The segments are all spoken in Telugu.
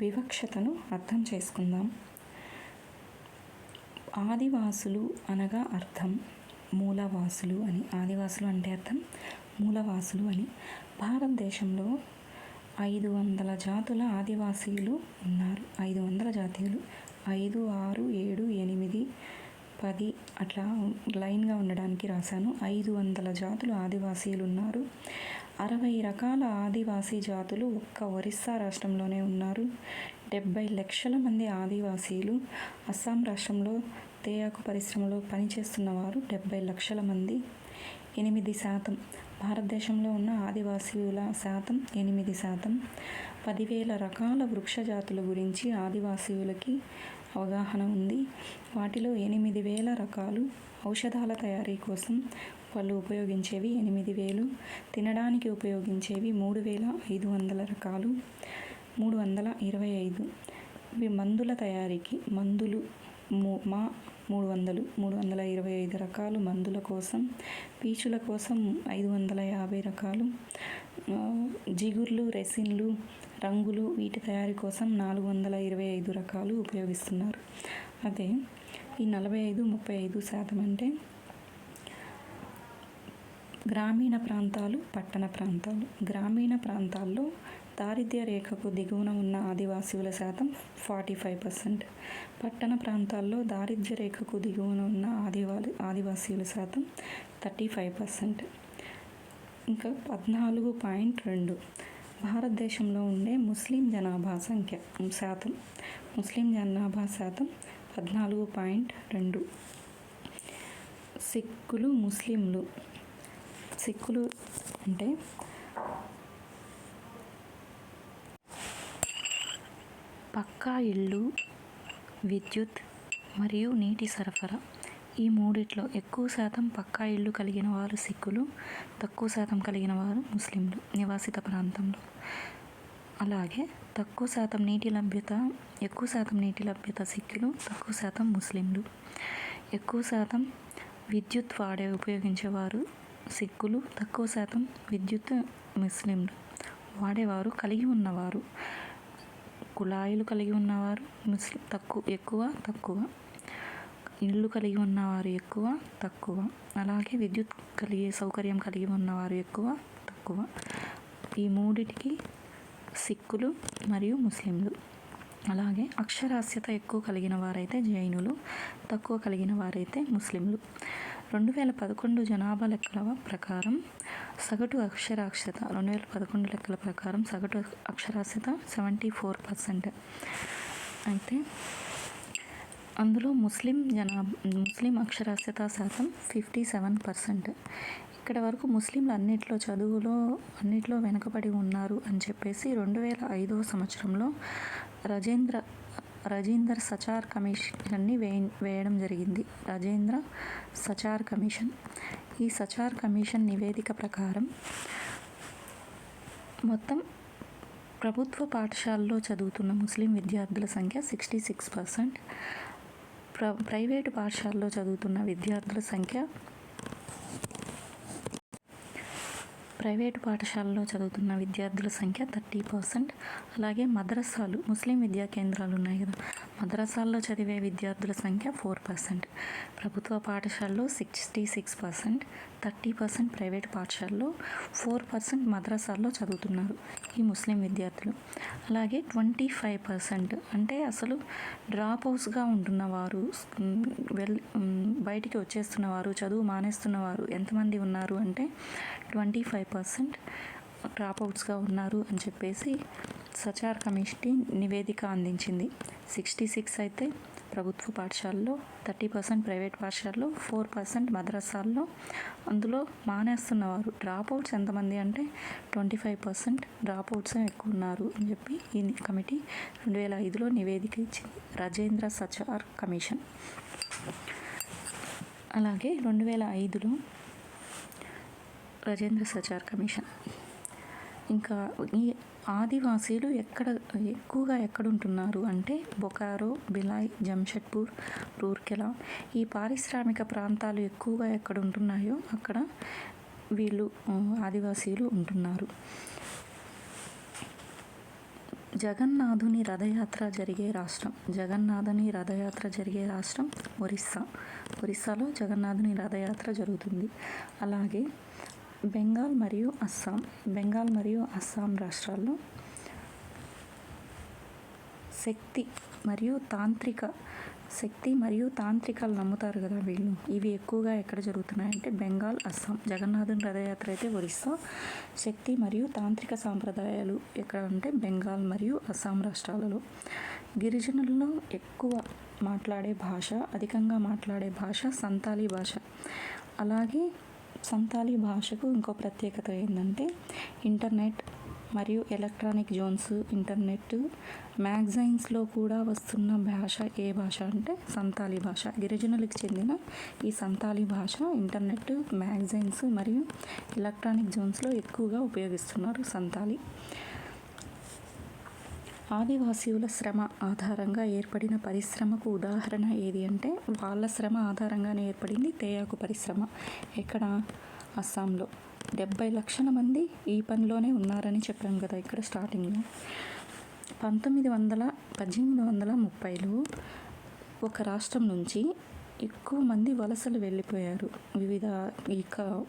వివక్షతను అర్థం చేసుకుందాం. ఆదివాసులు అనగా అర్థం మూలవాసులు అని. ఆదివాసులు అంటే అర్థం మూలవాసులు అని. భారతదేశంలో ఐదు వందల జాతుల ఆదివాసీలు ఉన్నారు. ఐదు వందల జాతీయులు. ఐదు ఆరు ఏడు ఎనిమిది పది అట్లా లైన్గా ఉండడానికి రాశాను. ఐదు వందల జాతులు ఆదివాసీలు ఉన్నారు. అరవై రకాల ఆదివాసీ జాతులు ఒక్క ఒరిస్సా రాష్ట్రంలోనే ఉన్నారు. డెబ్బై లక్షల మంది ఆదివాసీలు అస్సాం రాష్ట్రంలో తేయాకు పరిశ్రమలో పనిచేస్తున్న వారు డెబ్బై లక్షల మంది. ఎనిమిది శాతం. భారతదేశంలో ఉన్న ఆదివాసీల శాతం ఎనిమిది శాతం. పదివేల రకాల వృక్ష జాతుల గురించి ఆదివాసీలకి అవగాహన ఉంది. వాటిలో ఎనిమిది వేల రకాలు ఔషధాల తయారీ కోసం వాళ్ళు ఉపయోగించేవి ఎనిమిది వేలు తినడానికి ఉపయోగించేవి మూడు వేల ఐదు వందల రకాలు మూడు వందల ఇరవై ఐదు. ఇవి మందుల తయారీకి మందులు మా మూడు వందలు మూడు వందల ఇరవై ఐదు రకాలు మందుల కోసం పీచుల కోసం ఐదు వందల యాభై రకాలు జిగుర్లు రెసిన్లు రంగులు వీటి తయారీ కోసం నాలుగు వందల ఇరవై ఐదు రకాలు ఉపయోగిస్తున్నారు. అదే ఈ నలభై ఐదు ముప్పై ఐదు శాతం అంటే గ్రామీణ ప్రాంతాలు పట్టణ ప్రాంతాలు. గ్రామీణ ప్రాంతాల్లో దారిద్ర్య రేఖకు దిగువన ఉన్న ఆదివాసీల శాతం ఫార్టీ ఫైవ్ పర్సెంట్. పట్టణ ప్రాంతాల్లో దారిద్ర్య రేఖకు దిగువన ఉన్న ఆదివాలి ఆదివాసీల శాతం థర్టీ ఫైవ్ పర్సెంట్. ఇంకా పద్నాలుగు పాయింట్ రెండు భారతదేశంలో ఉండే ముస్లిం జనాభా సంఖ్య శాతం ముస్లిం జనాభా శాతం పద్నాలుగు పాయింట్ రెండు. సిక్కులు ముస్లింలు. సిక్కులు అంటే పక్కా ఇళ్ళు విద్యుత్ మరియు నీటి సరఫరా ఈ మూడిట్లో ఎక్కువ శాతం పక్కా ఇళ్ళు కలిగిన వారు సిక్కులు తక్కువ శాతం కలిగిన వారు ముస్లింలు నివాసిత ప్రాంతంలో. అలాగే తక్కువ శాతం నీటి లభ్యత ఎక్కువ శాతం నీటి లభ్యత సిక్కులు తక్కువ శాతం ముస్లింలు. ఎక్కువ శాతం విద్యుత్ వాడే ఉపయోగించేవారు సిక్కులు తక్కువ శాతం విద్యుత్ ముస్లింలు. వాడేవారు కలిగి ఉన్నవారు. కుళాయిలు కలిగి ఉన్నవారు ముస్లిం తక్కువ ఎక్కువ తక్కువ. ఇళ్ళు కలిగి ఉన్నవారు ఎక్కువ తక్కువ. అలాగే విద్యుత్ కలిగే సౌకర్యం కలిగి ఉన్నవారు ఎక్కువ తక్కువ. ఈ మూడిటికి సిక్కులు మరియు ముస్లింలు. అలాగే అక్షరాస్యత ఎక్కువ కలిగిన వారైతే జైనులు తక్కువ కలిగిన వారైతే ముస్లింలు. రెండు వేల పదకొండు జనాభా లెక్కల ప్రకారం సగటు అక్షరాస్యత రెండు వేల పదకొండు లెక్కల ప్రకారం సగటు అక్షరాస్యత సెవెంటీ ఫోర్ పర్సెంట్. అయితే అందులో ముస్లిం జనా ముస్లిం అక్షరాస్యత శాతం ఫిఫ్టీ సెవెన్ పర్సెంట్. ఇక్కడ వరకు ముస్లింలు అన్నిట్లో చదువులో అన్నిట్లో వెనుకబడి ఉన్నారు అని చెప్పేసి రెండు వేల ఐదవ సంవత్సరంలో రజేంద్ర రజీందర్ సచార్ కమిషన్ని వేయ వేయడం జరిగింది. రజేంద్ర సచార్ కమిషన్. ఈ సచార్ కమిషన్ నివేదిక ప్రకారం మొత్తం ప్రభుత్వ పాఠశాలలో చదువుతున్న ముస్లిం విద్యార్థుల సంఖ్య సిక్స్టీ సిక్స్ పర్సెంట్. ప్ర ప్రైవేటు పాఠశాలలో చదువుతున్న విద్యార్థుల సంఖ్య ప్రైవేటు పాఠశాలలో చదువుతున్న విద్యార్థుల సంఖ్య థర్టీ పర్సెంట్. అలాగే మద్రసాలు ముస్లిం విద్యా కేంద్రాలు ఉన్నాయి కదా. మద్రసాల్లో చదివే విద్యార్థుల సంఖ్య ఫోర్ పర్సెంట్. ప్రభుత్వ పాఠశాలలో sixty six percent thirty percent private పాఠశాలలో ఫోర్ పర్సెంట్ మద్రసాల్లో చదువుతున్నారు ఈ ముస్లిం విద్యార్థులు. అలాగే ట్వంటీ ఫైవ్ పర్సెంట్ అంటే అసలు డ్రాప్ అవుట్స్గా ఉంటున్నవారు వారు వెల్ బయటికి బయటికి వచ్చేస్తున్నవారు చదువు మానేస్తున్నవారు ఎంతమంది ఉన్నారు అంటే ట్వంటీ ఫైవ్ పర్సెంట్ డ్రాప్ అవుట్స్గా ఉన్నారు అని చెప్పేసి సచార్ కమిటీ నివేదిక అందించింది. సిక్స్టీ సిక్స్ అయితే ప్రభుత్వ పాఠశాలలో థర్టీ పర్సెంట్ ప్రైవేట్ పాఠశాలలో ఫోర్ పర్సెంట్ మద్రసాల్లో. అందులో మానేస్తున్నవారు డ్రాప్ అవుట్స్ ఎంతమంది అంటే ట్వంటీ ఫైవ్ పర్సెంట్ డ్రాప్అవుట్స్ ఎక్కువ ఉన్నారు అని చెప్పి ఈ కమిటీ రెండు వేల ఐదులో నివేదిక ఇచ్చింది. రాజేంద్ర సచార్ కమిషన్. అలాగే రెండు వేల ఐదులో రజేంద్ర సచార్ కమిషన్. ఇంకా ఈ ఆదివాసీలు ఎక్కడ ఎక్కువగా ఎక్కడ ఉంటున్నారు అంటే బొకారో బిలాయ్ జంషెడ్పూర్ రూర్కెలా. ఈ పారిశ్రామిక ప్రాంతాలు ఎక్కువగా ఎక్కడ ఉంటున్నాయో అక్కడ వీళ్ళు ఆదివాసీలు ఉంటున్నారు. జగన్నాథుని రథయాత్ర జరిగే రాష్ట్రం. జగన్నాథుని రథయాత్ర జరిగే రాష్ట్రం ఒరిస్సా. ఒరిస్సాలో జగన్నాథుని రథయాత్ర జరుగుతుంది. అలాగే బెంగాల్ మరియు అస్సాం బెంగాల్ మరియు అస్సాం రాష్ట్రాల్లో శక్తి మరియు తాంత్రిక శక్తి మరియు తాంత్రికాలు నమ్ముతారు కదా వీళ్ళు. ఇవి ఎక్కువగా ఎక్కడ జరుగుతున్నాయంటే బెంగాల్ అస్సాం జగన్నాథుని రథయాత్ర అయితే ఒరిస్సా. శక్తి మరియు తాంత్రిక సాంప్రదాయాలు ఎక్కడ అంటే బెంగాల్ మరియు అస్సాం రాష్ట్రాలలో. గిరిజనుల్లో ఎక్కువ మాట్లాడే భాష అధికంగా మాట్లాడే భాష సంతాలీ భాష. అలాగే సంతాలి భాషకు ఇంకో ప్రత్యేకత ఏంటంటే ఇంటర్నెట్ మరియు ఎలక్ట్రానిక్ జోన్స్ ఇంటర్నెట్ మ్యాగజైన్స్లో కూడా వస్తున్న భాష ఏ భాష అంటే సంతాలి భాష. గిరిజనులకు చెందిన ఈ సంతాలి భాష ఇంటర్నెట్ మ్యాగజైన్స్ మరియు ఎలక్ట్రానిక్ జోన్స్లో ఎక్కువగా ఉపయోగిస్తున్నారు సంతాలి. ఆదివాసీయుల శ్రమ ఆధారంగా ఏర్పడిన పరిశ్రమకు ఉదాహరణ ఏది అంటే వాళ్ళ శ్రమ ఆధారంగానే ఏర్పడింది తేయాకు పరిశ్రమ. ఎక్కడ? అస్సాంలో. డెబ్బై లక్షల మంది ఈ పనిలోనే ఉన్నారని చెప్పాం కదా ఇక్కడ స్టార్టింగ్లో పంతొమ్మిది వందల పద్దెనిమిది వందల ముప్పైలో ఒక రాష్ట్రం నుంచి ఎక్కువ మంది వలసలు వెళ్ళిపోయారు. వివిధ ఈ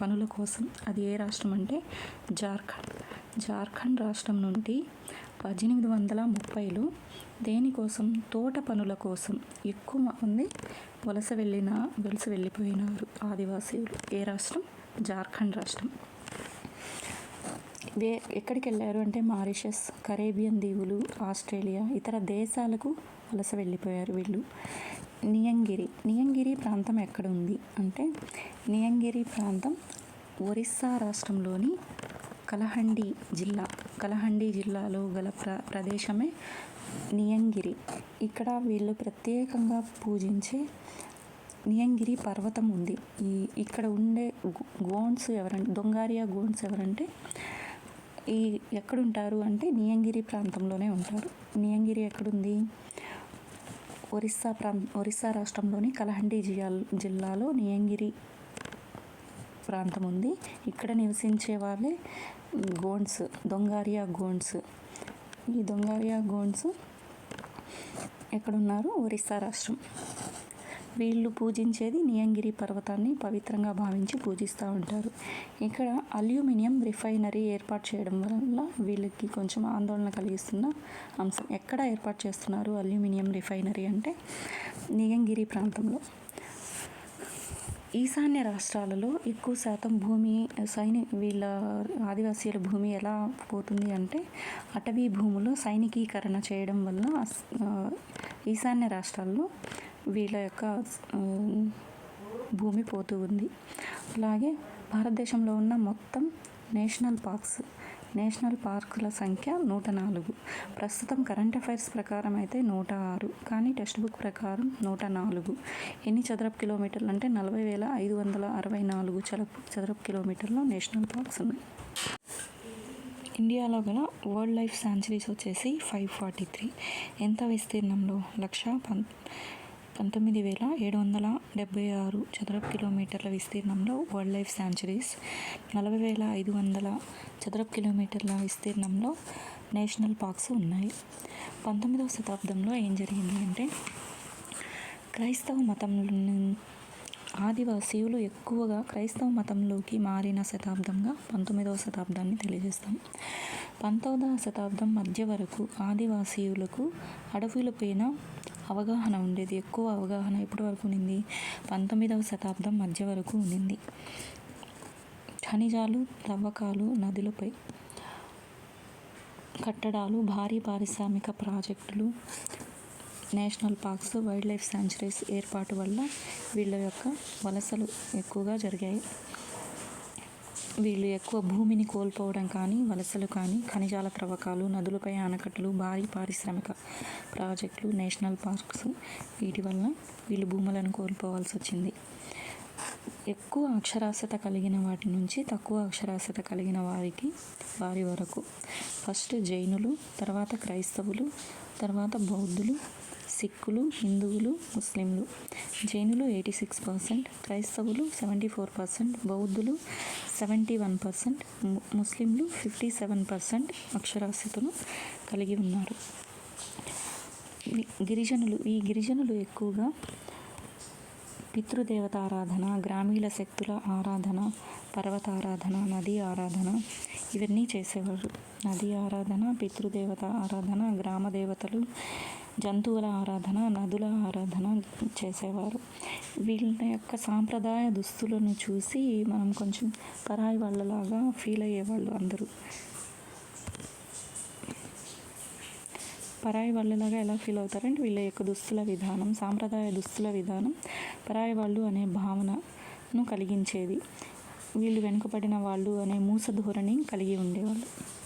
పనుల కోసం. అది ఏ రాష్ట్రం అంటే జార్ఖండ్. జార్ఖండ్ రాష్ట్రం నుండి పద్దెనిమిది వందల ముప్పైలో దేనికోసం? తోట పనుల కోసం. ఎక్కువ మంది వలస వెళ్ళిన వలస వెళ్ళిపోయినారు. ఆదివాసీలు. ఏ రాష్ట్రం? జార్ఖండ్ రాష్ట్రం. వే ఎక్కడికి వెళ్ళారు అంటే మారిషస్ కరేబియన్ దీవులు ఆస్ట్రేలియా ఇతర దేశాలకు వలస వెళ్ళిపోయారు వీళ్ళు. నియంగిరి. నియంగిరి ప్రాంతం ఎక్కడ ఉంది అంటే నియంగిరి ప్రాంతం ఒరిస్సా రాష్ట్రంలోని కలహండి జిల్లా కలహండి జిల్లాలో గల ప్ర ప్రదేశమే నియంగిరి. ఇక్కడ వీళ్ళు ప్రత్యేకంగా పూజించే నియంగిరి పర్వతం ఉంది. ఈ ఇక్కడ ఉండే గోన్స్ గోండ్స్ ఎవరంటే దొంగారియా గోండ్స్ ఎవరంటే ఈ ఎక్కడుంటారు అంటే నియంగిరి ప్రాంతంలోనే ఉంటారు. నియంగిరి ఎక్కడుంది? ఒరిస్సా ప్రాంత ఒరిస్సా రాష్ట్రంలోని కలహండి జిల్లా జిల్లాలో నియంగిరి ప్రాంతం ఉంది. ఇక్కడ నివసించే వాళ్ళే గోండ్స్ దొంగారియా గోండ్స్. ఈ దొంగారియా గోండ్స్ ఎక్కడున్నారు? ఒరిస్సా రాష్ట్రం. వీళ్ళు పూజించేది నియంగిరి పర్వతాన్ని పవిత్రంగా భావించి పూజిస్తూ ఉంటారు. ఇక్కడ అల్యూమినియం రిఫైనరీ ఏర్పాటు చేయడం వల్ల వీళ్ళకి కొంచెం ఆందోళన కలిగిస్తున్న అంశం. ఎక్కడ ఏర్పాటు చేస్తున్నారు అల్యూమినియం రిఫైనరీ అంటే? నియంగిరి ప్రాంతంలో. ఈశాన్య రాష్ట్రాలలో ఎక్కువ శాతం భూమి సైని వీళ్ళ ఆదివాసీల భూమి ఎలా పోతుంది అంటే అటవీ భూములు సైనికీకరణ చేయడం వల్ల ఈశాన్య రాష్ట్రాల్లో వీళ్ళ యొక్క భూమి పోతూ ఉంది. అలాగే భారతదేశంలో ఉన్న మొత్తం నేషనల్ పార్క్స్ నేషనల్ పార్కుల సంఖ్య నూట నాలుగు. ప్రస్తుతం కరెంట్ అఫైర్స్ ప్రకారం అయితే నూట ఆరు. కానీ టెక్స్ట్ బుక్ ప్రకారం నూట నాలుగు. ఎన్ని చదరపు కిలోమీటర్లు అంటే నలభై వేల ఐదు వందల అరవై నాలుగు చదరపు చదరపు కిలోమీటర్లు నేషనల్ పార్క్స్ ఉన్నాయి. ఇండియాలో గల వరల్డ్ లైఫ్ శాంచురీస్ వచ్చేసి ఫైవ్ ఫార్టీ త్రీ. ఎంత విస్తీర్ణంలో? లక్ష పం పంతొమ్మిది వేల ఏడు వందల డెబ్బై ఆరు చదరపు కిలోమీటర్ల విస్తీర్ణంలో వైల్డ్ లైఫ్ శాంచురీస్ నలభై వేల ఐదు వందల చదరపు కిలోమీటర్ల విస్తీర్ణంలో నేషనల్ పార్క్స్ ఉన్నాయి. పంతొమ్మిదవ శతాబ్దంలో ఏం జరిగింది అంటే క్రైస్తవ మతం ఆదివాసీయులు ఎక్కువగా క్రైస్తవ మతంలోకి మారిన శతాబ్దంగా పంతొమ్మిదవ శతాబ్దాన్ని తెలియజేస్తాం. పంతొమ్మిదవ శతాబ్దం మధ్య వరకు ఆదివాసీయులకు అడవులపైన అవగాహన ఉండేది. ఎక్కువ అవగాహన ఎప్పటి వరకు ఉండింది? పంతొమ్మిదవ శతాబ్దం మధ్య వరకు ఉండింది. ఖనిజాలు తవ్వకాలు నదులపై కట్టడాలు భారీ పారిశ్రామిక ప్రాజెక్టులు national parks wildlife sanctuaries ఏర్పాటు వల్ల వీళ్ళ యొక్క వలసలు ఎక్కువగా జరిగాయి. వీళ్ళు ఎక్కువ భూమిని కోల్పోవడం కానీ వలసలు కానీ ఖనిజాల త్రవ్వకాలు నదులపై ఆనకట్టలు భారీ పారిశ్రామిక ప్రాజెక్టులు నేషనల్ పార్క్స్ వీటి వలన వీళ్ళు భూములను కోల్పోవాల్సి వచ్చింది. ఎక్కువ అక్షరాస్యత కలిగిన వాటి నుంచి తక్కువ అక్షరాస్యత కలిగిన వారికి వారి వరకు. ఫస్ట్ జైనులు తర్వాత క్రైస్తవులు తర్వాత బౌద్ధులు సిక్కులు హిందువులు ముస్లింలు జైనులు ఎయిటీ సిక్స్ పర్సెంట్ క్రైస్తవులు సెవెంటీ ఫోర్ పర్సెంట్ బౌద్ధులు సెవెంటీ వన్ పర్సెంట్ ముస్లింలు ఫిఫ్టీ సెవెన్ పర్సెంట్ అక్షరాస్యతను కలిగి ఉన్నారు. గిరిజనులు ఈ గిరిజనులు ఎక్కువగా పితృదేవత ఆరాధన గ్రామీణ శక్తుల ఆరాధన పర్వతారాధన నది ఆరాధన ఇవన్నీ చేసేవారు. నది ఆరాధన పితృదేవత ఆరాధన గ్రామ దేవతలు జంతువుల ఆరాధన నదుల ఆరాధన చేసేవారు. వీళ్ళ యొక్క సాంప్రదాయ దుస్తులను చూసి మనం కొంచెం పరాయి వాళ్ళలాగా ఫీల్ అయ్యేవాళ్ళు అందరూ. పరాయి వాళ్ళలాగా ఎలా ఫీల్ అవుతారంటే వీళ్ళ యొక్క దుస్తుల విధానం సాంప్రదాయ దుస్తుల విధానం పరాయి వాళ్ళు అనే భావనను కలిగించేది. వీళ్ళు వెనుకబడిన వాళ్ళు అనే మూస ధోరణి కలిగి ఉండేవాళ్ళు.